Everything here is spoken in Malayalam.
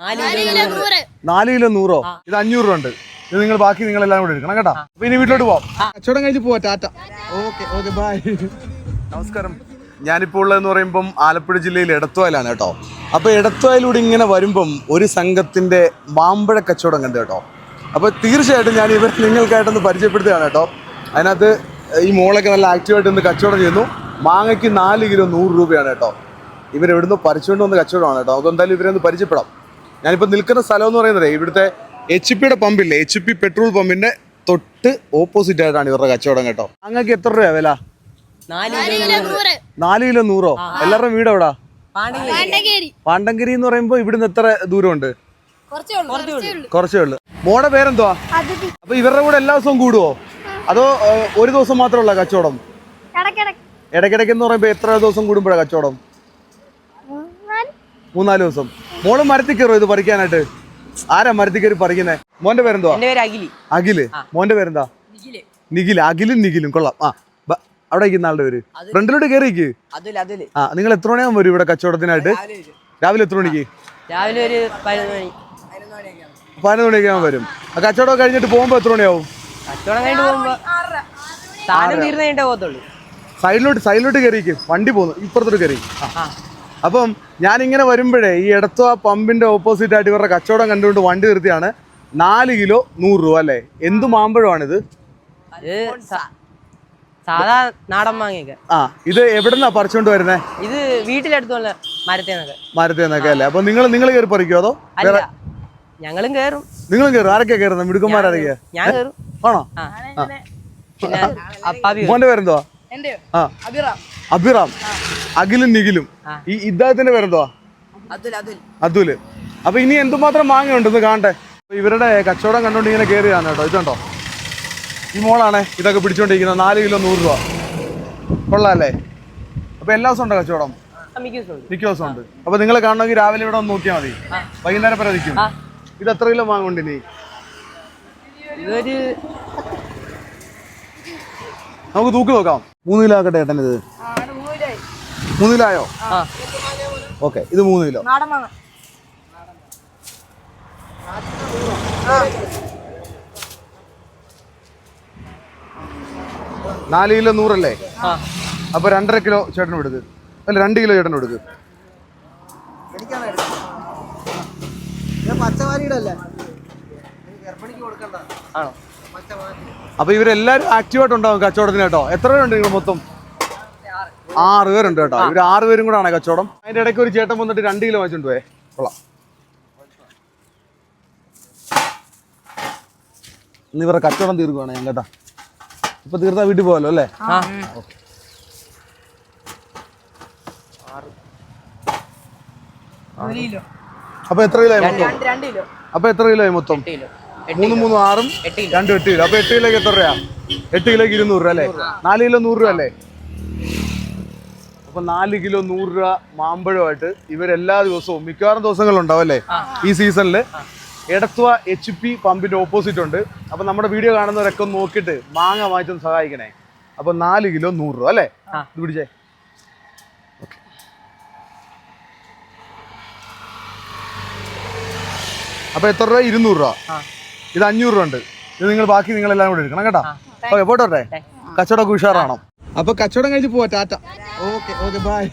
നാല് കിലോ നൂറോ. ഇത് അഞ്ഞൂറ് രൂപ ഉണ്ട്. ഇത് നിങ്ങൾ ബാക്കി നിങ്ങൾ എല്ലാം കൂടെ എടുക്കണം കേട്ടോ? അപ്പൊ ഇനി വീട്ടിലോട്ട് പോവാം. കച്ചവടം കഴിച്ച് പോവാ ടാറ്റ. Okay okay bye. നമസ്കാരം. ഞാനിപ്പോൾ ഉള്ളതെന്ന് പറയുമ്പം ആലപ്പുഴ ജില്ലയിൽ എടത്തുവയലാണ് കേട്ടോ. അപ്പോൾ എടത്തുവയലൂടെ ഇങ്ങനെ വരുമ്പം ഒരു സംഘത്തിന്റെ മാമ്പഴ കച്ചവടം കണ്ടു കേട്ടോ. അപ്പോൾ തീർച്ചയായിട്ടും ഞാൻ ഇവർ നിങ്ങൾക്കായിട്ടൊന്ന് പരിചയപ്പെടുത്തുകയാണ് കേട്ടോ. അതിനകത്ത് ഈ മോളൊക്കെ നല്ല ആക്റ്റീവായിട്ട് ഇന്ന് കച്ചവടം ചെയ്യുന്നു. മാങ്ങയ്ക്ക് നാല് കിലോ നൂറ് രൂപയാണ് കേട്ടോ. ഇവരെവിടുന്ന് പറിച്ചുകൊണ്ട് വന്ന് കച്ചവടമാണ് കേട്ടോ. അതെന്തായാലും എന്തായാലും ഇവരെ ഒന്ന് പരിചയപ്പെടാം. ഞാനിപ്പോൾ നിൽക്കുന്ന സ്ഥലം എന്ന് പറയുന്നത് ഇവിടുത്തെ എച്ച് പിയുടെ പമ്പില്ലേ? എച്ച് പി പെട്രോൾ പമ്പിന്റെ തൊട്ട് ഓപ്പോസിറ്റ് ആയിട്ടാണ് ഇവരുടെ കച്ചവടം കേട്ടോ. അങ്ങക്ക് എത്ര രൂപ വില? നാല് കിലോ നൂറോ. എല്ലാവരുടെ വീട് എവിടാ? പാണ്ടങ്കരി. എന്ന് പറയുമ്പോ ഇവിടുന്ന് എത്ര ദൂരമുണ്ട്? കുറച്ചേ ഉള്ളു. മോടെ പേരെന്തുവാ? അപ്പൊ ഇവരുടെ കൂടെ എല്ലാ ദിവസവും കൂടുവോ? അതോ ഒരു ദിവസം മാത്രമല്ല കച്ചവടം? ഇടയ്ക്കിടയ്ക്ക്. എന്ന് പറയുമ്പോൾ എത്ര ദിവസം കൂടുമ്പോഴാണ് കച്ചവടം? മൂന്നാൽ ദിവസം. മോൾ മരത്തിൽ കയറോ ഇത് പറിക്കാനായിട്ട്? ആരാ മരത്തിൽ കയറി പറിക്കുന്നേ? മോന്റെ പേരെന്തോ അഖിൽ പേര് അഖിലി. മോന്റെ പേരെന്താ? നിഖിൽ അഖിലും നിഖിലും. കൊള്ളാം. ആ അവിടെ ഇരിക്കുന്ന ആളുടെ പേര്. ഫ്രണ്ടിലോട്ട് കയറിക്ക്. അതുൽ അതുൽ. ആ നിങ്ങൾ എത്ര മണിയാകുമ്പോൾ വരും ഇവിടെ കച്ചവടത്തിനായിട്ട്? രാവിലെ എത്ര മണിക്ക്? രാവിലെ ഒരു പതിനൊന്ന് മണി. പതിനൊന്ന് മണിയൊക്കെ ആകുമ്പോൾ വരും. ആ കച്ചവടം കഴിഞ്ഞിട്ട് പോകുമ്പോൾ എത്ര മണിയാവും? പോകുമ്പോ സൈഡിലോട്ട് സൈഡിലോട്ട് കയറിക്ക്. വണ്ടി പോകുന്നു. ഇപ്പുറത്തോട്ട് കയറി. ആ. അപ്പം ഞാനിങ്ങനെ ഇങ്ങനെ വരുമ്പോഴേ ഈ ഇടത്തു ആ പമ്പിന്റെ ഓപ്പോസിറ്റ് ആയിട്ട് ഇവരുടെ കച്ചവടം കണ്ടുകൊണ്ട് വണ്ടി നിർത്തിയാണ്. നാല് കിലോ നൂറ് രൂപ അല്ലേ? എന്ത് മാമ്പഴമാണിത്? ഇത് സാധാ നാടൻ മാങ്ങയൊക്കെ. ആ ഇത് എവിടെന്നാ പറിച്ചോണ്ട് വരുന്നേ? ഇത് വീട്ടിലെടുത്തുള്ള മരത്തേന്നൊക്കെ. മരത്തിൽ നിന്നൊക്കെ അല്ലേ? അപ്പൊ നിങ്ങൾ നിങ്ങൾ കയറി പറിക്കോ അതോ? അല്ല ഞങ്ങളും കേറും നിങ്ങളും കയറും. ആരൊക്കെയാ കയറുന്നത് മിടുക്കന്മാരാരൊക്കെയാ ഞാൻ കേറും ആണോ? കേറും. മോന്റെ പേരെന്തുവാ? ആ. അഭിറാം. അഖിലും നിഖിലും. ഈ ഇദ്ദേഹത്തിന്റെ പേരെന്തുവാ? അതുൽ അപ്പൊ ഇനി എന്തുമാത്രം മാങ്ങയുണ്ടെന്ന് കാണട്ടെ. ഇവരുടെ കച്ചവടം കണ്ടോണ്ട് ഇങ്ങനെ കയറിയാണ് കേട്ടോ. ഇതുണ്ടോ? ഈ മോളാണ് ഇതൊക്കെ പിടിച്ചോണ്ടിരിക്കുന്നത്. നാല് കിലോ നൂറ് രൂപ. കൊള്ളാല്ലേ? അപ്പൊ എല്ലാ ദിവസവും ഉണ്ടോ കച്ചവടം? മിക്ക. ദിവസം ഉണ്ട്. അപ്പൊ നിങ്ങൾ കാണണമെങ്കിൽ രാവിലെ ഇവിടെ ഒന്ന് നോക്കിയാൽ മതി. വൈകുന്നേരം വരെ നിൽക്കും. ഇത് എത്ര കിലോ വാങ്ങുന്നുണ്ട് ഇനി? നമുക്ക് തൂക്കി നോക്കാം. മൂന്ന് കിലോ ആക്കട്ടെ ഏട്ടൻ ഇത്. മൂന്ന് കിലോ ആയോ? ഓക്കെ ഇത് മൂന്ന് കിലോ. നാല് കിലോ നൂറല്ലേ? അപ്പൊ രണ്ടര കിലോ ചേട്ടനും എടുക്ക്. അല്ല രണ്ട് കിലോ ചേട്ടനും എടുക്ക്. അപ്പൊ ഇവരെല്ലാരും ആക്റ്റീവായിട്ട് ഉണ്ടാവും കച്ചവടത്തിന് കേട്ടോ. എത്ര പേരുണ്ട് നിങ്ങൾ മൊത്തം? ആറ് പേരുണ്ട് കേട്ടോ. ഇവർ ആറ് പേരും കൂടെ ആണ് കച്ചവടം. അതിന്റെ ഇടയ്ക്ക് ഒരു ചേട്ടൻ വന്നിട്ട് രണ്ട് കിലോ വാങ്ങിച്ചോണ്ട് പോയേ. കൊള്ളാം. ഇന്ന് ഇവരുടെ കച്ചവടം തീർക്കുവാണ് ഞാൻ കേട്ടാ. ഇപ്പൊ തീർത്താ വീട്ടിൽ പോകാലോ അല്ലേ? അപ്പൊ എത്ര കിലോ മൊത്തം? അപ്പൊ എത്ര കിലോ മൊത്തം? കിലോ. മൂന്ന് മൂന്ന് ആറും രണ്ടും എട്ട് കിലോ. അപ്പൊ എട്ട് കിലോക്ക് എത്ര രൂപയാ? എട്ട് കിലോക്ക് ഇരുന്നൂറ് രൂപ അല്ലേ? നാല് കിലോ നൂറ് രൂപ അല്ലേ? അപ്പൊ നാല് കിലോ നൂറ് രൂപ മാമ്പഴമായിട്ട് ഇവരെല്ലാ ദിവസവും മിക്കവാറും ദിവസങ്ങളുണ്ടാവും അല്ലേ? ഈ സീസണിൽ എടത്വ എച്ച് പി പമ്പിന്റെ ഓപ്പോസിറ്റ് ഉണ്ട്. അപ്പൊ നമ്മുടെ വീഡിയോ കാണുന്നവരൊക്കെ ഒന്ന് നോക്കിയിട്ട് മാങ്ങ വാങ്ങിച്ചൊന്ന് സഹായിക്കണേ. അപ്പൊ നാല് കിലോ നൂറ് രൂപ അല്ലേ? ഇത് പിടിച്ചേ. അപ്പൊ എത്ര രൂപ? ഇരുന്നൂറ് രൂപ. ഇത് അഞ്ഞൂറ് രൂപ ഉണ്ട്. ഇത് നിങ്ങൾ ബാക്കി നിങ്ങൾ എല്ലാം കൂടെ എടുക്കണം കേട്ടോ. ഓക്കെ പോട്ടെ കച്ചവടമൊക്കെ ഉഷാറാണോ? അപ്പൊ കച്ചവടം കഴിച്ച് പോവാ ടാറ്റ. Okay okay bye.